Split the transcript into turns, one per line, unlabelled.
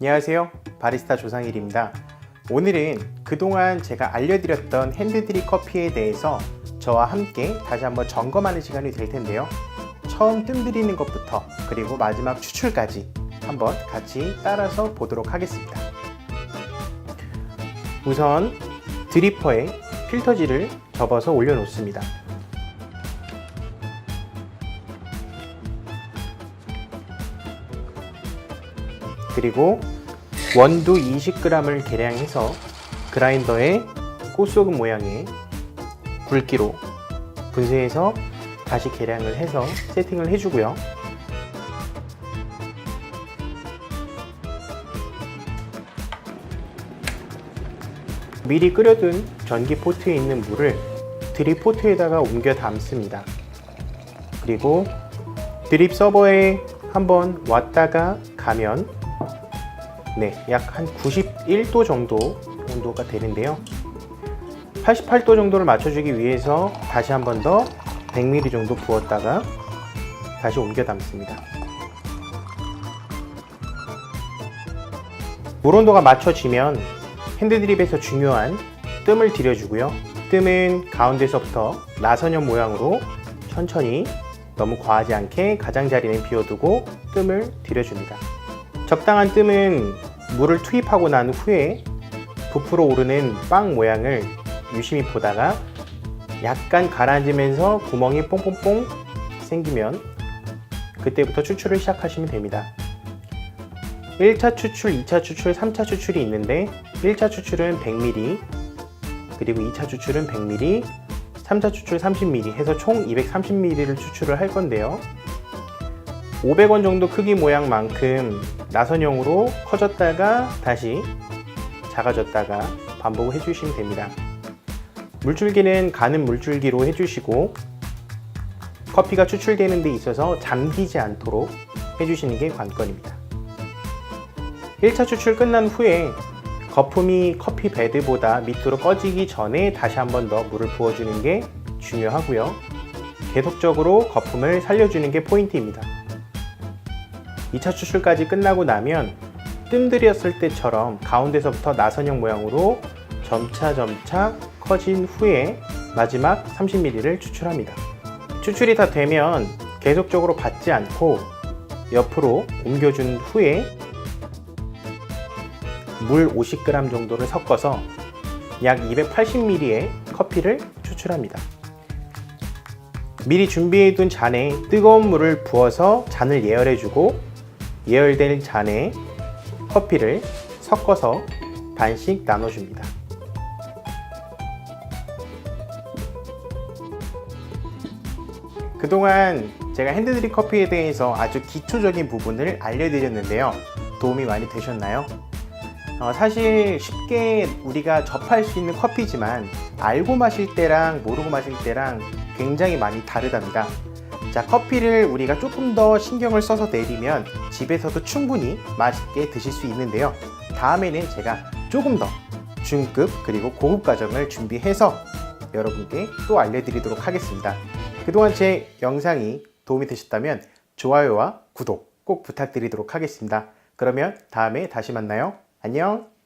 안녕하세요. 바리스타 조상일입니다. 오늘은 그동안 제가 알려드렸던 핸드드립 커피에 대해서 저와 함께 다시 한번 점검하는 시간이 될 텐데요. 처음 뜸 들이는 것부터 그리고 마지막 추출까지 한번 같이 따라서 보도록 하겠습니다. 우선 드리퍼에 필터지를 접어서 올려놓습니다. 그리고 원두 20g을 계량해서 그라인더에 꽃소금 모양의 굵기로 분쇄해서 다시 계량을 해서 세팅을 해주고요. 미리 끓여둔 전기 포트에 있는 물을 드립 포트에다가 옮겨 담습니다. 그리고 드립 서버에 한번 왔다가 가면 네, 약 한 91도 정도 온도가 되는데요. 88도 정도를 맞춰주기 위해서 다시 한 번 더 100ml 정도 부었다가 다시 옮겨 담습니다. 물 온도가 맞춰지면 핸드드립에서 중요한 뜸을 들여주고요. 뜸은 가운데서부터 나선형 모양으로 천천히 너무 과하지 않게 가장자리는 비워두고 뜸을 들여줍니다. 적당한 뜸은 물을 투입하고 난 후에 부풀어 오르는 빵 모양을 유심히 보다가 약간 가라앉으면서 구멍이 뽕뽕뽕 생기면 그때부터 추출을 시작하시면 됩니다. 1차 추출, 2차 추출, 3차 추출이 있는데 1차 추출은 100ml 그리고 2차 추출은 100ml 3차 추출 30ml 해서 총 230ml를 추출을 할 건데요. 500원 정도 크기 모양만큼 나선형으로 커졌다가 다시 작아졌다가 반복을 해주시면 됩니다. 물줄기는 가는 물줄기로 해주시고 커피가 추출되는 데 있어서 잠기지 않도록 해주시는 게 관건입니다. 1차 추출 끝난 후에 거품이 커피 베드보다 밑으로 꺼지기 전에 다시 한 번 더 물을 부어주는 게 중요하고요. 계속적으로 거품을 살려주는 게 포인트입니다. 2차 추출까지 끝나고 나면 뜸들였을 때처럼 가운데서부터 나선형 모양으로 점차 점차 커진 후에 마지막 30ml를 추출합니다. 추출이 다 되면 계속적으로 받지 않고 옆으로 옮겨준 후에 물 50g 정도를 섞어서 약 280ml의 커피를 추출합니다. 미리 준비해둔 잔에 뜨거운 물을 부어서 잔을 예열해주고 예열된 잔에 커피를 섞어서 반씩 나눠줍니다. 그동안 제가 핸드드립 커피에 대해서 아주 기초적인 부분을 알려드렸는데요. 도움이 많이 되셨나요? 어, 사실 쉽게 우리가 접할 수 있는 커피지만 알고 마실 때랑 모르고 마실 때랑 굉장히 많이 다르답니다. 자, 커피를 우리가 조금 더 신경을 써서 내리면 집에서도 충분히 맛있게 드실 수 있는데요. 다음에는 제가 조금 더 중급 그리고 고급 과정을 준비해서 여러분께 또 알려드리도록 하겠습니다. 그동안 제 영상이 도움이 되셨다면 좋아요와 구독 꼭 부탁드리도록 하겠습니다. 그러면 다음에 다시 만나요. 안녕!